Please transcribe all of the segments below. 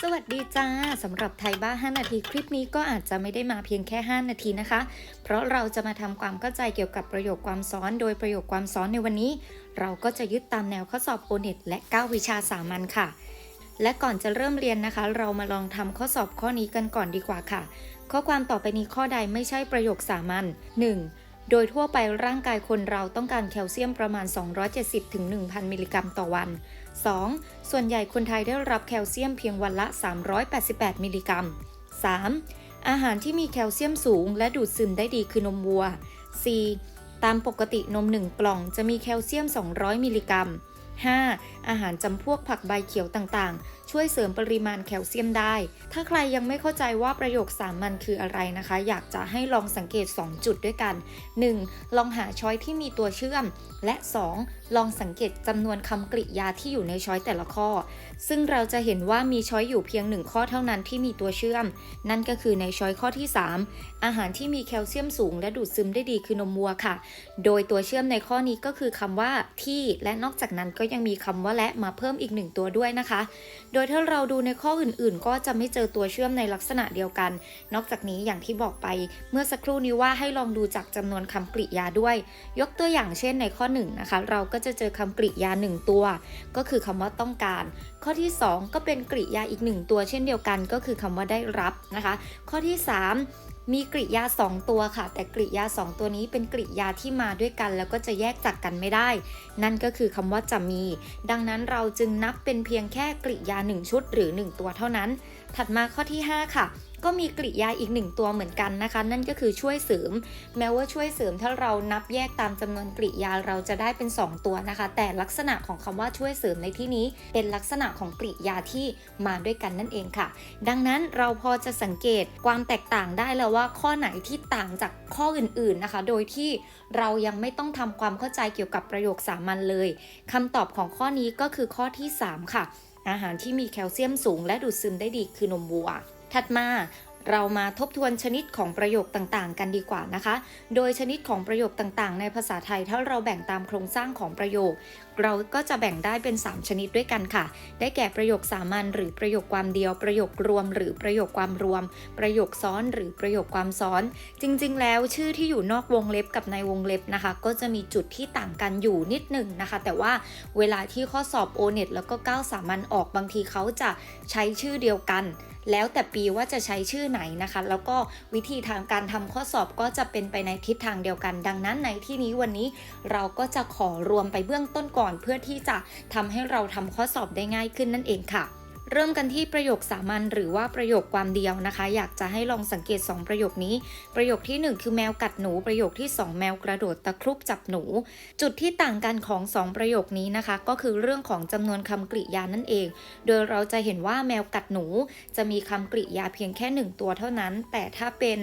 สวัสดีจ้าสำหรับไทยบ้า 5 นาทีคลิปนี้ก็อาจจะไม่ได้มาเพียงแค่ 5 นาทีนะคะ เพราะเราจะมาทำความเข้าใจเกี่ยวกับประโยคความซ้อน โดยประโยคความซ้อนในวันนี้ เราก็จะยึดตามแนวข้อสอบโอเน็ตและ 9 วิชาสามัญค่ะ และก่อนจะเริ่มเรียนนะคะ เรามาลองทำข้อสอบข้อนี้กันก่อนดีกว่าค่ะ ข้อความต่อไปนี้ข้อใดไม่ใช่ประโยคสามัญ 1. โดยทั่วไปร่างกายคนเราต้องการแคลเซียมประมาณ 270-1,000 มิลลิกรัมต่อวัน 2. ส่วนใหญ่คนไทยได้รับแคลเซียมเพียงวันละ 388 มิลลิกรัม 3. อาหารที่มีแคลเซียมสูงและดูดซึมได้ดีคือนมวัว 4. ตามปกตินม 1 กล่องจะมีแคลเซียม 200 มิลลิกรัม 5. อาหารจำพวกผักใบเขียวต่างๆ ช่วยเสริมปริมาณแคลเซียมได้ ถ้าใครยังไม่เข้าใจว่าประโยคสามัญคืออะไรนะคะ อยากจะให้ลองสังเกต 2 จุดด้วยกัน 1. ลองหาช้อยที่มีตัวเชื่อม และ 2. ลองสังเกตจำนวนคำกริยาที่อยู่ในช้อยแต่ละข้อ ซึ่งเราจะเห็นว่ามีช้อยอยู่เพียงหนึ่งข้อเท่านั้นที่มีตัวเชื่อม นั่นก็คือในช้อยข้อที่ 3 อาหารที่มีแคลเซียมสูงและดูดซึมได้ดีคือนมวัวค่ะ โดยตัวเชื่อมในข้อนี้ก็คือคำว่าที่และนอกจากนั้นก็ยังมีคำว่าและมาเพิ่มอีกหนึ่งตัวด้วยนะคะโดยถ้าเราดูในข้ออื่นๆ ก็จะไม่เจอตัวเชื่อมในลักษณะเดียวกัน นอกจากนี้อย่างที่บอกไปเมื่อสักครู่นี้ว่าให้ลองดูจากจำนวนคำกริยาด้วย ยกตัวอย่างเช่นในข้อ1นงนะคะเราก็จะเจอคำกริยา 1 ตัว ก็คือคำว่าต้องการ ข้อที่ 2 ก็เป็นกริยาอีก 1 ตัวเช่นเดียวกัน ก็คือคำว่าได้รับนะคะ ข้อที่ 3 มีกริยา 2 ตัวค่ะ แต่กริยา 2 ตัวนี้เป็นกริยาที่มาด้วยกัน แล้วก็จะแยกจากกันไม่ได้ นั่นก็คือคำว่าจะมี ดังนั้นเราจึงนับเป็นเพียงแค่กริยา 1 ชุดหรือ 1 ตัวเท่านั้น ถัดมาข้อที่ 5 ค่ะ ก็มีกริยาอีกหนึ่งตัวเหมือนกันนะคะ นั่นก็คือช่วยเสริม แม้ว่าช่วยเสริมถ้าเรานับแยกตามจำนวนกริยาเราจะได้เป็น 2 ตัวนะคะ แต่ลักษณะของคำว่าช่วยเสริมในที่นี้ เป็นลักษณะของกริยาที่มาด้วยกันนั่นเองค่ะ ดังนั้นเราพอจะสังเกตความแตกต่างได้แล้วว่าข้อไหนที่ต่างจากข้ออื่นๆนะคะ โดยที่เรายังไม่ต้องทำความเข้าใจเกี่ยวกับประโยคสามัญเลยคำตอบของข้อนี้ก็คือข้อที่ 3 ค่ะ อาหารที่มีแคลเซียมสูงและดูดซึมได้ดีคือนมวัว ถัดมาเรามาทบทวนชนิดของประโยคต่างๆ กันดีกว่านะคะ โดยชนิดของประโยคต่างๆ ในภาษาไทย ถ้าเราแบ่งตามโครงสร้างของประโยค เราก็จะแบ่งได้เป็น 3 ชนิดด้วยกันค่ะ ได้แก่ประโยคสามัญหรือประโยคความเดียว ประโยครวม หรือประโยคความรวม ประโยคซ้อน หรือประโยคความซ้อน จริงๆ แล้วชื่อที่อยู่นอกวงเล็บกับในวงเล็บนะคะ ก็จะมีจุดที่ต่างกันอยู่นิดหนึ่งนะคะ แต่ว่าเวลาที่ข้อสอบ o n e t แล้วก็9สามัญออกบางทีเขาจะใช้ชื่อเดียวกัน แล้วแต่ปีว่าจะใช้ชื่อไหนนะคะ แล้วก็วิธีทางการทำข้อสอบก็จะเป็นไปในทิศทางเดียวกัน ดังนั้นในที่นี้วันนี้เราก็จะขอรวมไปเบื้องต้นก่อน เพื่อที่จะทำให้เราทำข้อสอบได้ง่ายขึ้นนั่นเองค่ะ เริ่มกันที่ประโยคสามัญหรือว่าประโยคความเดียวนะคะ อยากจะให้ลองสังเกต 2 ประโยคนี้ ประโยคที่ 1 คือแมวกัดหนู ประโยคที่ 2 แมวกระโดดตะครุบจับหนู จุดที่ต่างกันของ 2 ประโยคนี้นะคะ ก็คือเรื่องของจำนวนคำกริยานั่นเอง โดยเราจะเห็นว่าแมวกัดหนู จะมีคำกริยาเพียงแค่ 1 ตัวเท่านั้น แต่ถ้าเป็น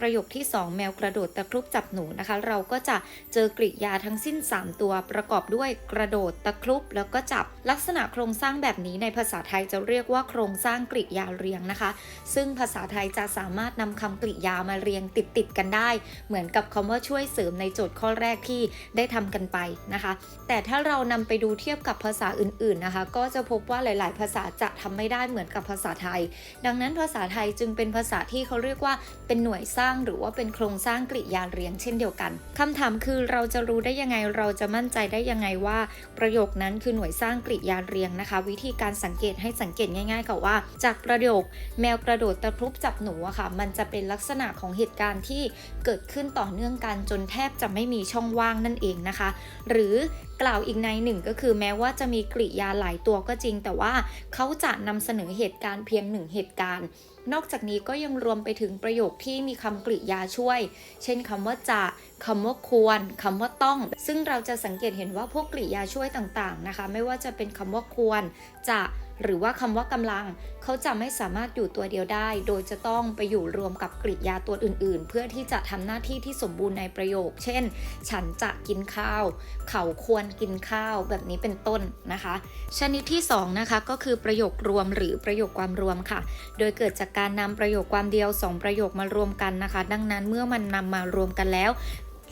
ประโยคที่ 2 แมวกระโดดตะครุบจับหนูนะคะ เราก็จะเจอกริยาทั้งสิ้น 3 ตัวประกอบด้วยกระโดดตะครุบแล้วก็จับลักษณะโครงสร้างแบบนี้ในภาษาไทยจะเรียกว่าโครงสร้างกริยาเรียงนะคะ ซึ่งภาษาไทยจะสามารถนำคำกริยามาเรียงติดติดๆกันได้ เหมือนกับคำว่าช่วยเสริมในโจทย์ข้อแรกที่ได้ทำกันไปนะคะ แต่ถ้าเรานำไปดูเทียบกับภาษาอื่นๆนะคะ ก็จะพบว่าหลาย ๆ ภาษาจะทำไม่ได้เหมือนกับภาษาไทย ดังนั้นภาษาไทยจึงเป็นภาษาที่เขาเรียกว่าเป็นหน่วยสร้างหรือว่าเป็นโครงสร้างกริยาเรียงเช่นเดียวกันคำถามคือเราจะรู้ได้ยังไงเราจะมั่นใจได้ยังไงว่า ประโยคนั้นคือหน่วยสร้างกริยาเรียงนะคะ วิธีการสังเกตให้สังเกตง่ายๆค่ะว่า จากประโยคแมวกระโดดตะครุบจับหนูอะค่ะ มันจะเป็นลักษณะของเหตุการณ์ที่เกิดขึ้นต่อเนื่องกันจนแทบจะไม่มีช่องว่างนั่นเองนะคะ หรือกล่าวอีกในหนึ่งก็คือแม้ว่าจะมีกริยาหลายตัวก็จริง แต่ว่าเขาจะนำเสนอเหตุการณ์เพียงหนึ่งเหตุการณ์ นอกจากนี้ก็ยังรวมไปถึงประโยคที่มีคำกริยาช่วย เช่นคำว่าจะคำว่าควรคำว่าต้อง ซึ่งเราจะสังเกตเห็นว่าพวกกริยาช่วยต่างๆนะคะ ไม่ว่าจะเป็นคำว่าควรจะ หรือว่าคำว่ากำลัง เขาจะไม่สามารถอยู่ตัวเดียวได้ โดยจะต้องไปอยู่รวมกับกริยาตัวอื่นๆ เพื่อที่จะทำหน้าที่ที่สมบูรณ์ในประโยค เช่น ฉันจะกินข้าว เขาควรกินข้าว แบบนี้เป็นต้นนะคะ ชนิดที่2นะคะก็คือประโยครวมหรือประโยคความรวมค่ะ โดยเกิดจากการนำประโยคความเดียว 2 ประโยคมารวมกันนะคะ ดังนั้นเมื่อมันนำมารวมกันแล้ว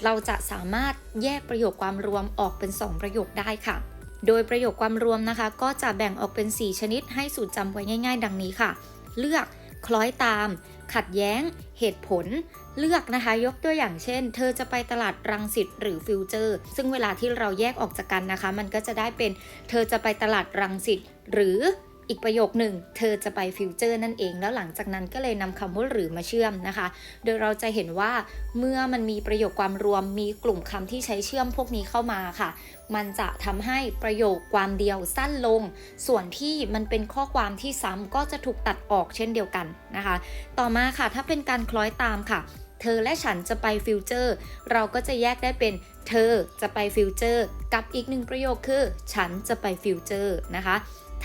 เราจะสามารถแยกประโยคความรวมออกเป็น 2 ประโยคได้ค่ะ โดยประโยคความรวมนะคะ ก็จะแบ่งออกเป็น 4 ชนิดให้สูตรจำไว้ง่าย ๆ ดังนี้ค่ะ เลือก คล้อยตาม ขัดแย้ง เหตุผล เลือกนะคะ ยกตัวอย่างเช่น เธอจะไปตลาดรังสิตหรือฟิวเจอร์ ซึ่งเวลาที่เราแยกออกจากกันนะคะ มันก็จะได้เป็น เธอจะไปตลาดรังสิตหรือ อีกประโยคหนึ่ง เธอจะไปฟิวเจอร์นั่นเอง แล้วหลังจากนั้นก็เลยนำคำว่าหรือมาเชื่อมนะคะ โดยเราจะเห็นว่าเมื่อมันมีประโยคความรวมมีกลุ่มคำที่ใช้เชื่อมพวกนี้เข้ามาค่ะ มันจะทำให้ประโยคความเดียวสั้นลง ส่วนที่มันเป็นข้อความที่ซ้ำก็จะถูกตัดออกเช่นเดียวกันนะคะ ต่อมาค่ะ ถ้าเป็นการคล้อยตามค่ะ เธอและฉันจะไปฟิวเจอร์ เราก็จะแยกได้เป็นเธอจะไปฟิวเจอร์ กับอีกหนึ่งประโยคคือ ฉันจะไปฟิวเจอร์นะคะ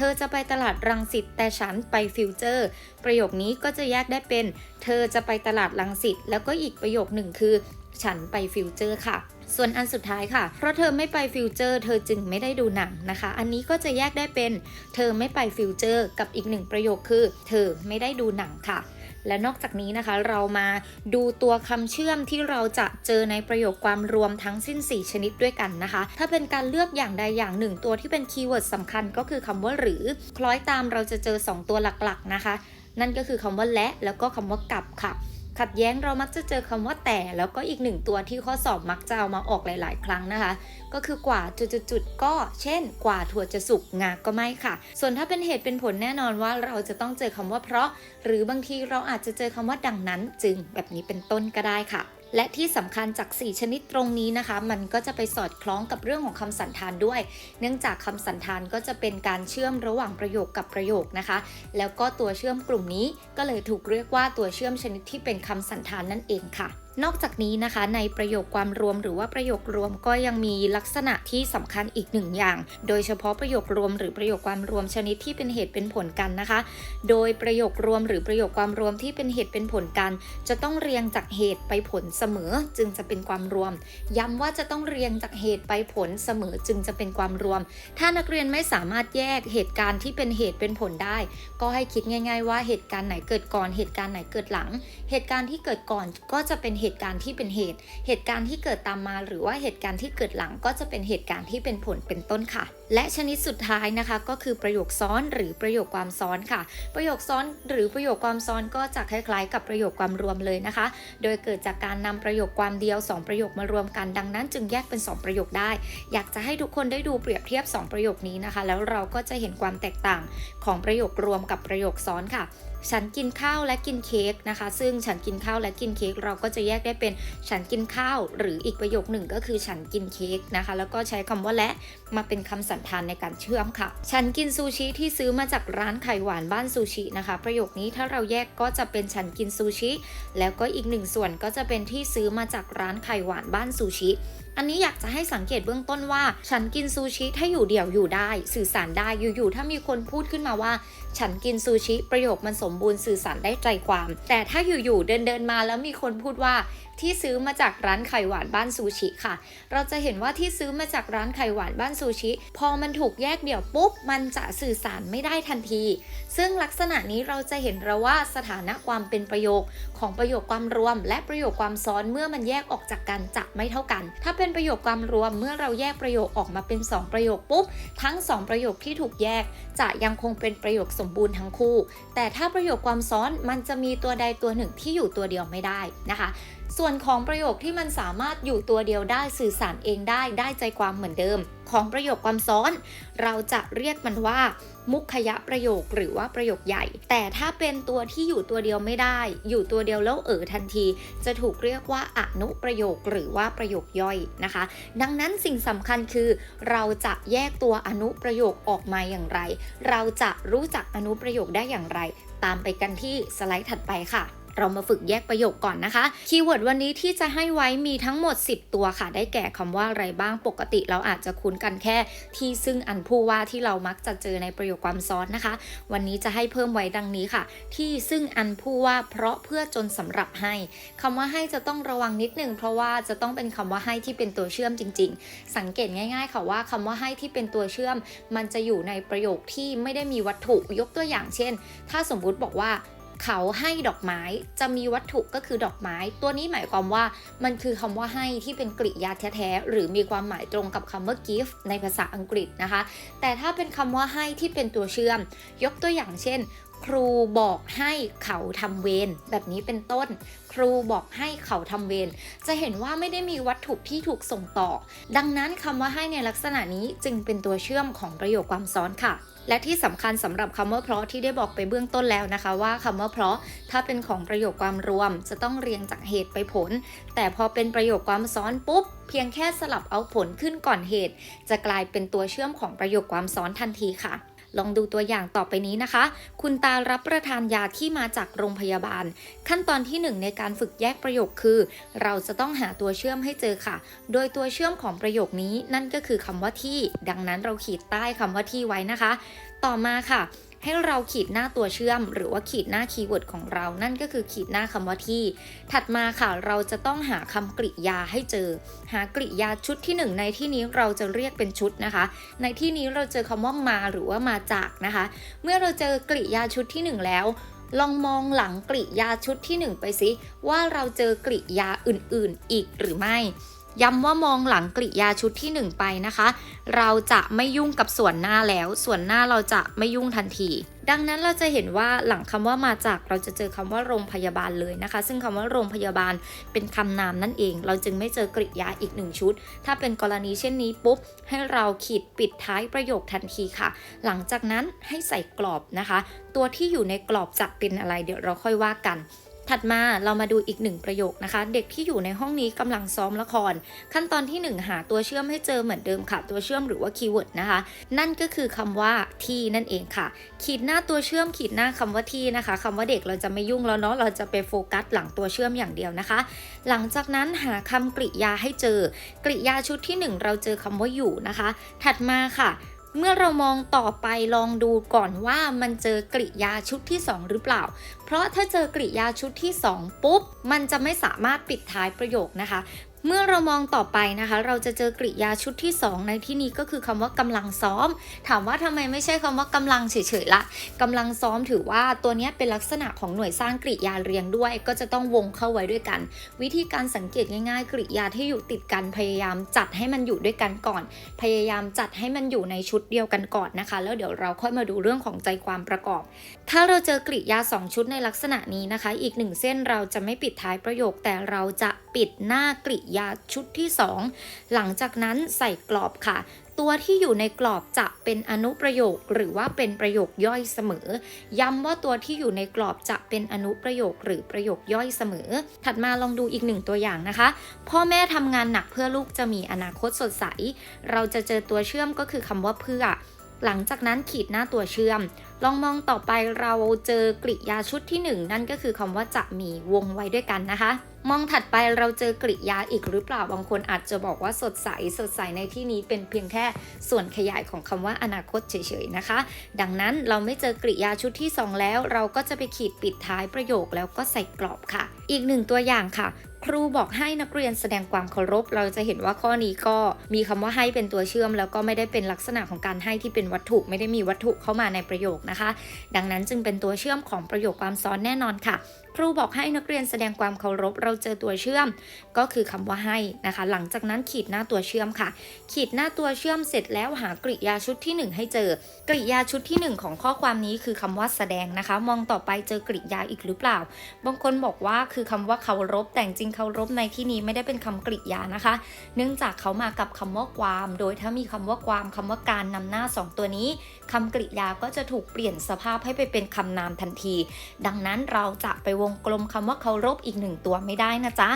เธอจะไปตลาดรังสิตแต่ฉันไปฟิวเจอร์ ประโยคนี้ก็จะแยกได้เป็น เธอจะไปตลาดรังสิตแล้วก็อีกประโยคหนึ่งคือ ฉันไปฟิวเจอร์ค่ะส่วนอันสุดท้ายค่ะ เพราะเธอไม่ไปฟิวเจอร์ เธอจึงไม่ได้ดูหนังนะคะ อันนี้ก็จะแยกได้เป็น เธอไม่ไปฟิวเจอร์ กับอีกหนึ่งประโยคคือ เธอไม่ได้ดูหนังค่ะ และนอกจากนี้นะคะเรามาดูตัวคำเชื่อมที่เราจะเจอในประโยคความรวมทั้งสิ้น 4 ชนิดด้วยกันนะคะ ถ้าเป็นการเลือกอย่างใดอย่างหนึ่งตัวที่เป็นคีย์เวิร์ดสำคัญก็คือคำว่าหรือ คล้อยตามเราจะเจอ 2 ตัวหลักๆนะคะ นั่นก็คือคำว่าและแล้วก็คำว่ากับค่ะ ขัดแย้งเรามักจะเจอคำว่าแต่ แล้วก็อีกหนึ่งตัวที่ข้อสอบมักจะเอามาออกหลาย ๆ ครั้งนะคะ ก็คือกว่าจุดๆๆก็ เช่น กว่าถั่วจะสุกงาก็ไม่ค่ะ ส่วนถ้าเป็นเหตุเป็นผลแน่นอนว่าเราจะต้องเจอคำว่าเพราะ หรือบางทีเราอาจจะเจอคำว่าดังนั้นจึงแบบนี้เป็นต้นก็ได้ค่ะ และที่สำคัญจาก 4 ชนิดตรงนี้นะคะ มันก็จะไปสอดคล้องกับเรื่องของคำสันธานด้วย เนื่องจากคำสันธานก็จะเป็นการเชื่อมระหว่างประโยคกับประโยคนะคะ แล้วก็ตัวเชื่อมกลุ่มนี้ก็เลยถูกเรียกว่าตัวเชื่อมชนิดที่เป็นคำสันธานนั่นเองค่ะ นอกจากนี้นะคะในประโยคความรวมหรือว่าประโยครวมก็ยังมีลักษณะที่สำคัญอีกหนึ่งอย่าง โดยเฉพาะประโยครวมหรือประโยคความรวมชนิดที่เป็นเหตุเป็นผลกันนะคะ โดยประโยครวมหรือประโยคความรวมที่เป็นเหตุเป็นผลกัน จะต้องเรียงจากเหตุไปผลเสมอ จึงจะเป็นความรวม ย้ำว่าจะต้องเรียงจากเหตุไปผลเสมอ จึงจะเป็นความรวม ถ้านักเรียนไม่สามารถแยกเหตุการณ์ที่เป็นเหตุเป็นผลได้ ก็ให้คิดง่าย ๆ ว่าเหตุการณ์ไหนเกิดก่อนเหตุการณ์ไหนเกิดหลัง เหตุการณ์ที่เกิดก่อนก็จะเป็นเหตุการณ์ที่เป็นเหตุ เหตุการณ์ที่เกิดตามมา หรือว่าเหตุการณ์ที่เกิดหลังก็จะเป็นเหตุการณ์ที่เป็นผลเป็นต้นค่ะ และชนิดสุดท้ายนะคะ ก็คือประโยคซ้อนหรือประโยคความซ้อนค่ะ ประโยคซ้อนหรือประโยคความซ้อนก็จะคล้ายๆ กับประโยคความรวมเลยนะคะ โดยเกิดจากการนำประโยคความเดียว 2 ประโยคมารวมกันดังนั้น จึงแยกเป็น 2 ประโยคได้ อยากจะให้ทุกคนได้ดูเปรียบเทียบ 2 ประโยคนี้นะคะ แล้วเราก็จะเห็นความแตกต่างของประโยครวมกับประโยคซ้อนค่ะ ฉันกินข้าวและกินเค้กนะคะ ซึ่งฉันกินข้าวและกินเค้กเราก็จะแยกได้เป็นฉันกินข้าว หรืออีกประโยคหนึ่งก็คือฉันกินเค้กนะคะ แล้วก็ใช้คำว่าและมาเป็นคำสันธานในการเชื่อมค่ะ ฉันกินซูชิที่ซื้อมาจากร้านไข่หวานบ้านซูชินะคะ ประโยคนี้ถ้าเราแยกก็จะเป็นฉันกินซูชิ แล้วก็อีกหนึ่งส่วนก็จะเป็นที่ซื้อมาจากร้านไข่หวานบ้านซูชิอันนี้อยากจะให้สังเกตเบื้องต้นว่า ฉันกินซูชิถ้าอยู่เดี่ยวอยู่ได้ สื่อสารได้อยู่ๆถ้ามีคนพูดขึ้นมาว่า ฉันกินซูชิประโยคมันสมบูรณ์สื่อสารได้ใจความ แต่ถ้าอยู่ๆเดินเดินมาแล้วมีคนพูดว่า ที่ซื้อมาจากร้านไข่หวานบ้านซูชิค่ะ เราจะเห็นว่าที่ซื้อมาจากร้านไข่หวานบ้านซูชิ พอมันถูกแยกเดี่ยวปุ๊บ มันจะสื่อสารไม่ได้ทันที ซึ่งลักษณะนี้เราจะเห็นเราว่าสถานะความเป็นประโยคของประโยคความรวม และประโยคความซ้อนเมื่อมันแยกออกจากกันจะไม่เท่ากัน ถ้าเป็นประโยคความรวมเมื่อเราแยกประโยคออกมาเป็น 2 ประโยคปุ๊บ ทั้ง 2 ประโยคที่ถูกแยก จะยังคงเป็นประโยคสมบูรณ์ทั้งคู่ แต่ถ้าประโยคความซ้อนมันจะมีตัวใดตัวหนึ่งที่อยู่ตัวเดียวไม่ได้นะคะ ส่วนของประโยคที่มันสามารถอยู่ตัวเดียวได้สื่อสารเองได้ได้ใจความเหมือนเดิม ของประโยคความซ้อน เราจะเรียกมันว่า มุขยะประโยคหรือว่าประโยคใหญ่ แต่ถ้าเป็นตัวที่อยู่ตัวเดียวไม่ได้ อยู่ตัวเดียวแล้วเออทันที จะถูกเรียกว่าอนุประโยคหรือว่าประโยคย่อยนะคะ ดังนั้นสิ่งสำคัญคือ เราจะแยกตัวอนุประโยคออกมาอย่างไร เราจะรู้จักอนุประโยคได้อย่างไร ตามไปกันที่สไลด์ถัดไปค่ะ เรามาฝึกแยกประโยคก่อนนะคะ คีย์เวิร์ดวันนี้ที่จะให้ไว้มีทั้งหมด 10 ตัวค่ะ ได้แก่คำว่าอะไรบ้าง ปกติเราอาจจะคุ้นกันแค่ ที่ซึ่งอันผู้ว่าที่เรามักจะเจอในประโยคความซ้อนนะคะ วันนี้จะให้เพิ่มไว้ดังนี้ค่ะ ที่ซึ่งอันผู้ว่าเพราะเพื่อจนสำหรับให้คำว่าให้จะต้องระวังนิดนึงเพราะว่าจะต้องเป็นคำว่าให้ที่เป็นตัวเชื่อมจริง ๆ สังเกตง่าย ๆ ค่ะว่าคำว่าให้ที่เป็นตัวเชื่อม มันจะอยู่ในประโยคที่ไม่ได้มีวัตถุยกตัวอย่างเช่น ถ้าสมมุติบอกว่า เขาให้ดอกไม้จะมีวัตถุก็คือดอกไม้ ตัวนี้หมายความว่ามันคือคำว่าให้ที่เป็นกริยาแท้ๆหรือมีความหมายตรงกับคำว่า gift ในภาษาอังกฤษนะคะ แต่ถ้าเป็นคำว่าให้ที่เป็นตัวเชื่อม ยกตัวอย่างเช่น ครูบอกให้เขาทำเวรแบบนี้เป็นต้น ครูบอกให้เขาทำเวรจะเห็นว่าไม่ได้มีวัตถุที่ถูกส่งต่อ ดังนั้นคำว่าให้ในลักษณะนี้จึงเป็นตัวเชื่อมของประโยคความซ้อนค่ะ และที่สำคัญสำหรับคำว่าเพราะที่ได้บอกไปเบื้องต้นแล้วนะคะ ว่าคำว่าเพราะถ้าเป็นของประโยคความรวม จะต้องเรียงจากเหตุไปผล แต่พอเป็นประโยคความซ้อนปุ๊บ เพียงแค่สลับเอาผลขึ้นก่อนเหตุ จะกลายเป็นตัวเชื่อมของประโยคความซ้อนทันทีค่ะ ลองดูตัวอย่างต่อไปนี้นะคะ คุณตารับประทานยาที่มาจากโรงพยาบาล ขั้นตอนที่หนึ่งในการฝึกแยกประโยคคือ เราจะต้องหาตัวเชื่อมให้เจอค่ะ โดยตัวเชื่อมของประโยคนี้นั่นก็คือคำว่าที่ ดังนั้นเราขีดใต้คำว่าที่ไว้นะคะ ต่อมาค่ะ ให้เราขีดหน้าตัวเชื่อม หรือว่าขีดหน้าคีย์เวิร์ดของเรา นั่นก็คือขีดหน้าคำว่าที่ ถัดมาค่ะเราจะต้องหาคำกริยาให้เจอ หากริยาชุดที่หนึ่งในที่นี้เราจะเรียกเป็นชุดนะคะ ในที่นี้เราเจอคำว่ามาหรือว่ามาจากนะคะ เมื่อเราเจอกริยาชุดที่หนึ่งแล้วลองมองหลังกริยาชุดที่หนึ่งไปสิว่าเราเจอกริยาอื่นๆ อีกหรือไม่ ย้ำว่ามองหลังกริยาชุดที่ 1 ไปนะคะ เราจะไม่ยุ่งกับส่วนหน้าแล้ว ส่วนหน้าเราจะไม่ยุ่งทันที ดังนั้นเราจะเห็นว่าหลังคำว่ามาจากเราจะเจอคำว่าโรงพยาบาลเลยนะคะ ซึ่งคำว่าโรงพยาบาลเป็นคำนามนั่นเอง เราจึงไม่เจอกริยาอีกหนึ่งชุด ถ้าเป็นกรณีเช่นนี้ปุ๊บ ให้เราขีดปิดท้ายประโยคทันทีค่ะ หลังจากนั้นให้ใส่กรอบนะคะ ตัวที่อยู่ในกรอบจะเป็นอะไร เดี๋ยวเราค่อยว่ากัน ถัดมาเรามาดูอีกหนึ่งประโยคนะคะ เด็กที่อยู่ในห้องนี้กำลังซ้อมละคร ขั้นตอนที่ 1 หาตัวเชื่อมให้เจอเหมือนเดิมค่ะ ตัวเชื่อมหรือว่าคีย์เวิร์ดนะคะ นั่นก็คือคำว่าที่นั่นเองค่ะ ขีดหน้าตัวเชื่อมขีดหน้าคำว่าที่นะคะคำว่าเด็กเราจะไม่ยุ่งแล้วเนาะเราจะไปโฟกัสหลังตัวเชื่อมอย่างเดียวนะคะ หลังจากนั้นหาคำกริยาให้เจอ กริยาชุดที่ 1 เราเจอคำว่าอยู่นะคะ ถัดมาค่ะ เมื่อเรามองต่อไปลองดูก่อนว่ามันเจอกริยาชุดที่ 2 หรือเปล่า เพราะถ้าเจอกริยาชุดที่ 2 ปุ๊บ มันจะไม่สามารถปิดท้ายประโยคนะคะ เมื่อเรามองต่อไปนะคะ เราจะเจอกริยาชุดที่ 2 ในที่นี้ก็คือคำว่ากำลังซ้อม ถามว่าทำไมไม่ใช่คำว่ากำลังเฉยๆละกำลังซ้อมถือว่าตัวนี้เป็นลักษณะของหน่วยสร้างกริยาเรียงด้วย ก็จะต้องวงเข้าไว้ด้วยกัน วิธีการสังเกตง่ายๆ กริยาที่อยู่ติดกันพยายามจัดให้มันอยู่ด้วยกันก่อน พยายามจัดให้มันอยู่ในชุดเดียวกันก่อนนะคะ แล้วเดี๋ยวเราค่อยมาดูเรื่องของใจความประกอบ ถ้าเราเจอกริยา 2 ชุดในลักษณะนี้นะคะ อีกหนึ่งเส้นเราจะไม่ปิดท้ายประโยค แต่เราจะปิดหน้ากริยาชุดที่ 2 หลังจากนั้นใส่กรอบค่ะ ตัวที่อยู่ในกรอบจะเป็นอนุประโยคหรือว่าเป็นประโยคย่อยเสมอ ย้ำว่าตัวที่อยู่ในกรอบจะเป็นอนุประโยคหรือประโยคย่อยเสมอ ถัดมาลองดูอีกหนึ่งตัวอย่างนะคะ พ่อแม่ทำงานหนักเพื่อลูกจะมีอนาคตสดใส เราจะเจอตัวเชื่อมก็คือคำว่าเพื่อ หลังจากนั้นขีดหน้าตัวเชื่อม ลองมองต่อไปเราเจอกริยาชุดที่ 1 นั่นก็คือคำว่าจะมีวงไว้ด้วยกันนะคะ มองถัดไปเราเจอกริยาอีกหรือเปล่าบางคนอาจจะบอกว่าสดใสสดใสในที่นี้เป็นเพียงแค่ส่วนขยายของคำว่าอนาคตเฉยๆนะคะ ดังนั้นเราไม่เจอกริยาชุดที่ 2 แล้ว เราก็จะไปขีดปิดท้ายประโยคแล้วก็ใส่กรอบค่ะ อีกหนึ่งตัวอย่างค่ะ ครูบอกให้นักเรียนแสดงความเคารพ เราจะเห็นว่าข้อนี้ก็มีคำว่าให้เป็นตัวเชื่อม แล้วก็ไม่ได้เป็นลักษณะของการให้ที่เป็นวัตถุ ไม่ได้มีวัตถุเข้ามาในประโยคนะคะ ดังนั้นจึงเป็นตัวเชื่อมของประโยคความซ้อนแน่นอนค่ะ รูบอกให้นักเรียนแสดงความเคารพเราเจอตัวเชื่อม ก็คือคำว่าให้นะคะ หลังจากนั้นขีดหน้าตัวเชื่อมค่ะ ขีดหน้าตัวเชื่อมเสร็จแล้วหากริยาชุดที่ 1 ให้เจอ กริยาชุดที่ 1 ของข้อความนี้คือคำว่าแสดงนะคะ มองต่อไปเจอกริยาอีกหรือเปล่า บางคนบอกว่าคือคำว่าเคารพ แต่จริงเคารพในที่นี้ไม่ได้เป็นคำกริยานะคะ เนื่องจากเขามากับคำว่าความ โดยถ้ามีคำว่าความคำว่าการนำหน้า 2 ตัวนี้คำกริยาก็จะถูกเปลี่ยนสภาพให้ไปเป็นคำนามทันที ดังนั้นเราจะไปวงกลมคำว่าเคารพอีกหนึ่งตัวไม่ได้นะจ๊ะ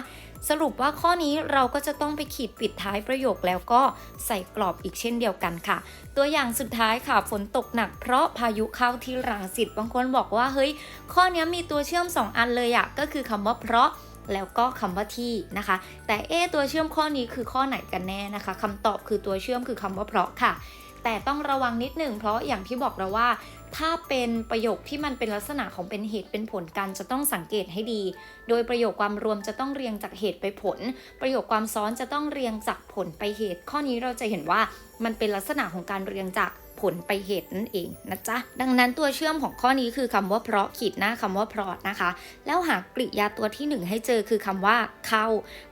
สรุปว่าข้อนี้เราก็จะต้องไปขีดปิดท้ายประโยคแล้วก็ใส่กรอบอีกเช่นเดียวกันค่ะ ตัวอย่างสุดท้ายค่ะ ฝนตกหนักเพราะพายุเข้าที่รังสิตบางคนบอกว่าเฮ้ย ข้อนี้มีตัวเชื่อม 2 อันเลยอะก็คือคำว่าเพราะแล้วก็คำว่าที่นะคะ แต่เอตัวเชื่อมข้อนี้คือข้อไหนกันแน่นะคะคำตอบคือตัวเชื่อมคือคำว่าเพราะค่ะ แต่ต้องระวังนิดหนึ่งเพราะอย่างที่บอกเราว่า ถ้าเป็นประโยคที่มันเป็นลักษณะของเป็นเหตุเป็นผลกันจะต้องสังเกตให้ดี โดยประโยคความรวมจะต้องเรียงจากเหตุไปผล ประโยคความซ้อนจะต้องเรียงจากผลไปเหตุ ข้อนี้เราจะเห็นว่ามันเป็นลักษณะของการเรียงจาก ผลไปเหตุนั่นเองนะจ๊ะ ดังนั้นตัวเชื่อมของข้อนี้คือคำว่าเพราะขีดหน้าคำว่าเพราะนะคะ แล้วหากริยาตัวที่หนึ่งให้เจอคือคำว่าเข้า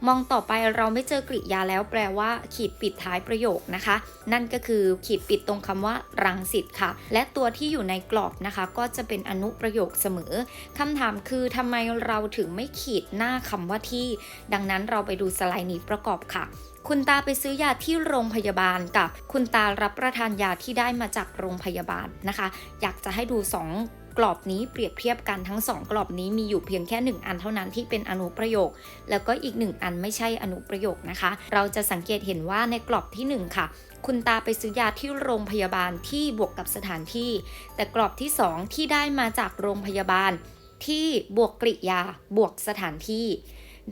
มองต่อไปเราไม่เจอกริยาแล้วแปลว่า ขีดปิดท้ายประโยคนะคะ นั่นก็คือขีดปิดตรงคำว่ารังสิตค่ะ และตัวที่อยู่ในกรอบนะคะ ก็จะเป็นอนุประโยคเสมอคำถามคือทำไมเราถึงไม่ขีดหน้าคำว่าที่ ดังนั้นเราไปดูสไลด์นี้ประกอบค่ะ คุณตาไปซื้อยาที่โรงพยาบาลกับคุณตารับประทานยาที่ได้มาจากโรงพยาบาลนะคะ อยากจะให้ดู 2กรอบนี้เปรียบเทียบกันทั้ง 2 กรอบนี้มีอยู่เพียงแค่ 1 อันเท่านั้นที่เป็นอนุประโยค แล้วก็อีก 1 อันไม่ใช่อนุประโยคนะคะ เราจะสังเกตเห็นว่าในกรอบทีหนึ่1 ค่ะ คุณตาไปซื้อยาที่โรงพยาบาลที่บวกกับสถานที่ แต่กรอบที่ 2 ที่ได้มาจากโรงพยาบาลที่บวกกริยาบวกสถานที่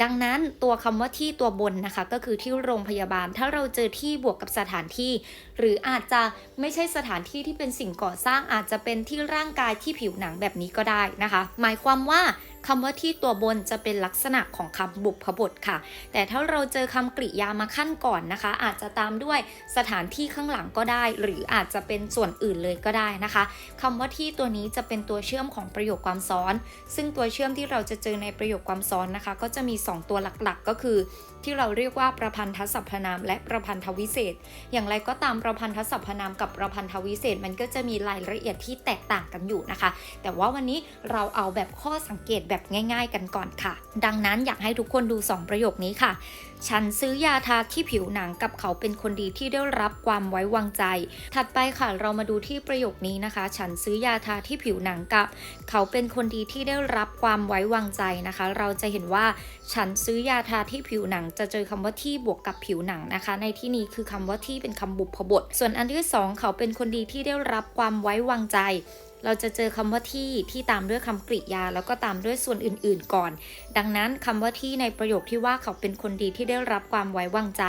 ดังนั้นตัวคำว่าที่ตัวบนนะคะก็คือที่โรงพยาบาล ถ้าเราเจอที่บวกกับสถานที่ หรืออาจจะไม่ใช่สถานที่ที่เป็นสิ่งก่อสร้างอาจจะเป็นที่ร่างกายที่ผิวหนังแบบนี้ก็ได้นะคะ หมายความว่าคำว่าที่ตัวบนจะเป็นลักษณะของคำบุพบทค่ะ แต่ถ้าเราเจอคำกริยามาขั้นก่อนนะคะ อาจจะตามด้วยสถานที่ข้างหลังก็ได้ หรืออาจจะเป็นส่วนอื่นเลยก็ได้นะคะคำว่าที่ตัวนี้จะเป็นตัวเชื่อมของประโยคความซ้อน ซึ่งตัวเชื่อมที่เราจะเจอในประโยคความซ้อนนะคะ ก็จะมี 2 ตัวหลักๆ ก็คือที่เราเรียกว่าประพันธสรรพนาม และประพันธวิเศษ อย่างไรก็ตามประพันธสรรพนามกับประพันธวิเศษ มันก็จะมีรายละเอียดที่แตกต่างกันอยู่นะคะ แต่ว่าวันนี้เราเอาแบบข้อสังเกตแบบง่าย ๆ กันก่อนค่ะ ดังนั้นอยากให้ทุกคนดู 2 ประโยคนี้ค่ะ ฉันซื้อยาทาที่ผิวหนังกับเขาเป็นคนดีที่ได้รับความไว้วางใจ ถัดไปค่ะเรามาดูที่ประโยคนี้นะคะ ฉันซื้อยาทาที่ผิวหนังกับ เขาเป็นคนดีที่ได้รับความไว้วางใจนะคะ เราจะเห็นว่า ฉันซื้อยาทาที่ผิวหนังจะเจอคำว่าที่บวกกับผิวหนังนะคะ ในที่นี้คือคำว่าที่เป็นคำบุพบท ส่วนอันที่สองเขาเป็นคนดีที่ได้รับความไว้วางใจ เราจะเจอคำว่าที่ที่ตามด้วยคำกริยา แล้วก็ตามด้วยส่วนอื่น ๆ ก่อน ดังนั้นคำว่าที่ในประโยคที่ว่าเขาเป็นคนดีที่ได้รับความไว้วางใจ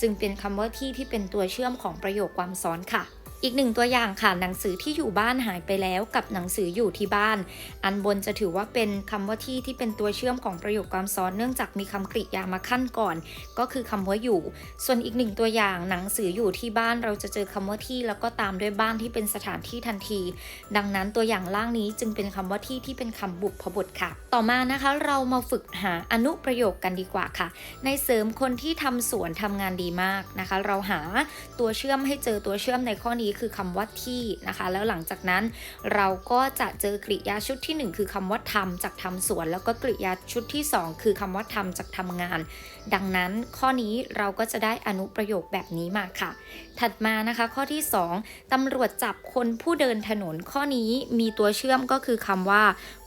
จึงเป็นคำว่าที่ที่เป็นตัวเชื่อมของประโยคความซ้อนค่ะ อีกหนึ่งตัวอย่างค่ะหนังสือที่อยู่บ้านหายไปแล้วกับหนังสืออยู่ที่บ้าน อันบนจะถือว่าเป็นคำว่าที่ที่เป็นตัวเชื่อมของประโยคความซ้อนเนื่องจากมีคำกริยามาขั้นก่อน ก็คือคำว่าอยู่ ส่วนอีกหนึ่งตัวอย่างหนังสืออยู่ที่บ้านเราจะเจอคำว่าที่ แล้วก็ตามด้วยบ้านที่เป็นสถานที่ทันที ดังนั้นตัวอย่างล่างนี้จึงเป็นคำว่าที่ที่เป็นคำบุพบทค่ะ ต่อมานะคะเรามาฝึกหาอนุประโยคกันดีกว่าค่ะ ในเสริมคนที่ทำสวนทำงานดีมากนะคะ เราหาตัวเชื่อมให้เจอตัวเชื่อมในข้อนี้คือคำว่าที่นะคะ แล้วหลังจากนั้นเราก็จะเจอกริยาชุดที่หนึ่งคือคำว่าทำจากทำสวน แล้วก็กริยาชุดที่สองคือคำว่าทำจากทำงาน ดังนั้นข้อนี้เราก็จะได้อนุประโยคแบบนี้มาค่ะ ถัดมานะคะข้อที่ 2ตำรวจจับคนผู้เดินถนนข้อนี้มีตัวเชื่อมก็คือคำว่า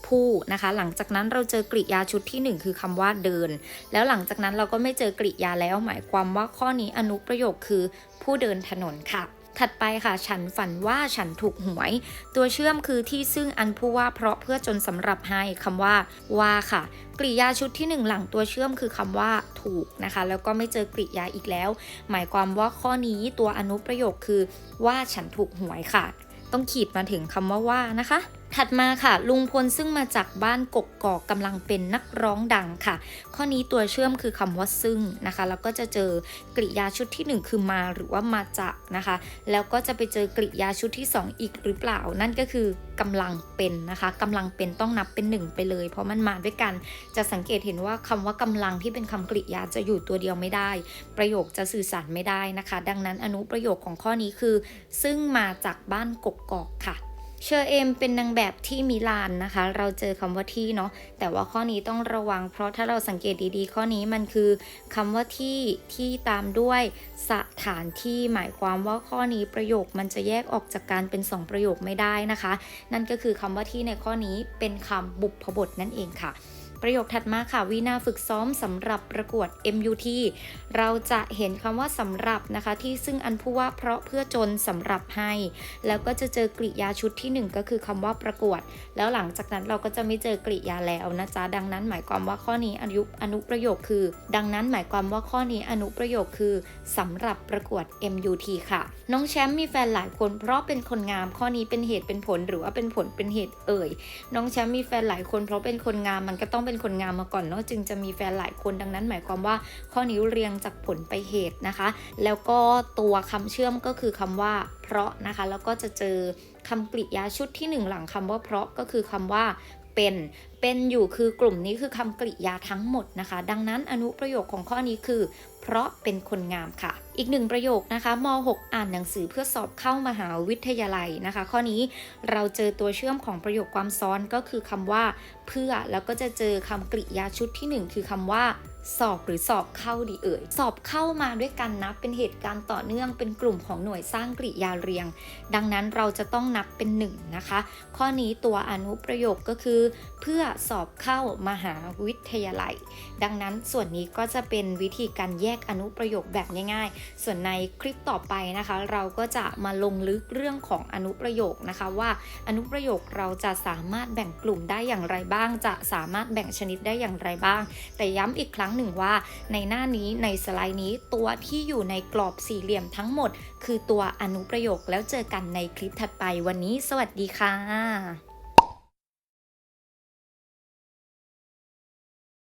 ผู้นะคะ หลังจากนั้นเราเจอกริยาชุดที่ 1 คือคำว่าเดิน แล้วหลังจากนั้นเราก็ไม่เจอกริยาแล้วหมายความว่าข้อนี้อนุประโยคคือผู้เดินถนนค่ะ ถัดไปค่ะ ฉันฝันว่าฉันถูกหวย ตัวเชื่อมคือที่ซึ่งอันผู้ว่าเพราะเพื่อจนสำหรับให้คำว่าว่าค่ะ กริยาชุดที่หนึ่งหลังตัวเชื่อมคือคำว่าถูกนะคะ แล้วก็ไม่เจอกริยาอีกแล้ว หมายความว่าข้อนี้ตัวอนุประโยคคือ ว่าฉันถูกหวยค่ะ ต้องขีดมาถึงคำว่าว่านะคะ ถัดมาค่ะ ลุงพลซึ่งมาจากบ้านกกกอกกำลังเป็นนักร้องดังค่ะ ข้อนี้ตัวเชื่อมคือคำว่าซึ่งนะคะ แล้วก็จะเจอกริยาชุดที่หนึ่งคือมาหรือว่ามาจากนะคะ แล้วก็จะไปเจอกริยาชุดที่สองอีกหรือเปล่า นั่นก็คือกำลังเป็นนะคะกำลังเป็นต้องนับเป็นหนึ่งไปเลย เพราะมันมาด้วยกัน จะสังเกตเห็นว่าคำว่ากำลังที่เป็นคำกริยาจะอยู่ตัวเดียวไม่ได้ ประโยคจะสื่อสารไม่ได้นะคะ ดังนั้นอนุประโยคของข้อนี้คือ ซึ่งมาจากบ้านกกกอกค่ะ เชอเอมเป็นนางแบบที่มิลานนะคะ เราเจอคำว่าที่เนาะ แต่ว่าข้อนี้ต้องระวัง เพราะถ้าเราสังเกตดีๆ ข้อนี้มันคือคำว่าที่ที่ตามด้วยสถานที่หมายความว่าข้อนี้ประโยคมันจะแยกออกจากการเป็น2ประโยคไม่ได้นะคะ นั่นก็คือคำว่าที่ในข้อนี้เป็นคำบุพบทนั่นเองค่ะ ประโยคถัดมาค่ะวินาฝึกซ้อมสำหรับประกวด MUT เราจะเห็นคำว่าสำหรับนะคะ ที่ซึ่งอันผู้ว่าเพราะเพื่อจนสำหรับให้ แล้วก็จะเจอกริยาชุดที่ 1 ก็คือคำว่าประกวด แล้วหลังจากนั้นเราก็จะไม่เจอกริยาแล้วนะจ๊ะดังนั้นหมายความว่าข้อนี้อนุอนุประโยคคือ ดังนั้นหมายความว่าข้อนี้อนุประโยคคือสำหรับประกวด MUT ค่ะ น้องแชมป์มีแฟนหลายคน เพราะเป็นคนงามข้อนี้เป็นเหตุเป็นผลหรือว่าเป็นผลเป็นเหตุเอ่ย น้องแชมป์มีแฟนหลายคนเพราะเป็นคนงามมันก็ต้องเป็นคนงามมาก่อนเนาะจึงจะมีแฟนหลายคนดังนั้น หมายความว่า ข้อนิ้วเรียงจากผลไปเหตุนะคะ แล้วก็ตัวคำเชื่อมก็คือคำว่า เพราะนะคะ แล้วก็จะเจอคำกริยาชุดที่หนึ่งหลังคำว่าเพราะก็คือคำว่า เป็น เป็นอยู่คือกลุ่มนี้คือคำกริยาทั้งหมดนะคะ ดังนั้นอนุประโยคของข้อนี้คือ เพราะเป็นคนงามค่ะ อีกหนึ่งประโยคนะคะม .6 อ่านหนังสือเพื่อสอบเข้ามหาวิทยาลัยนะคะ ข้อนี้เราเจอตัวเชื่อมของประโยคความซ้อนก็คือคำว่า เพื่อแล้วก็จะเจอคำกริยาชุดที่หนึ่งคือคำว่า สอบหรือสอบเข้าดีเอ่ย สอบเข้ามาด้วยกันนะเป็นเหตุการณ์ต่อเนื่องเป็นกลุ่มของหน่วยสร้างกริยาเรียง ดังนั้นเราจะต้องนับเป็นหนึ่งนะคะ ข้อนี้ตัวอนุประโยคก็คือ เพื่อสอบเข้ามหาวิทยาลัย ดังนั้นส่วนนี้ก็จะเป็นวิธีการแยกอนุประโยคแบบง่าย ๆ ส่วนในคลิปต่อไปนะคะ เราก็จะมาลงลึกเรื่องของอนุประโยคนะคะว่าอนุประโยคเราจะสามารถแบ่งกลุ่มได้อย่างไรบ้าง จะสามารถแบ่งชนิดได้อย่างไรบ้าง แต่ย้ำอีกครั้งหนึ่งว่า ในหน้านี้ในสไลด์นี้ตัวที่อยู่ในกรอบสี่เหลี่ยมทั้งหมด คือตัวอนุประโยคแล้วเจอกันในคลิปถัดไปวันนี้ สวัสดีค่ะ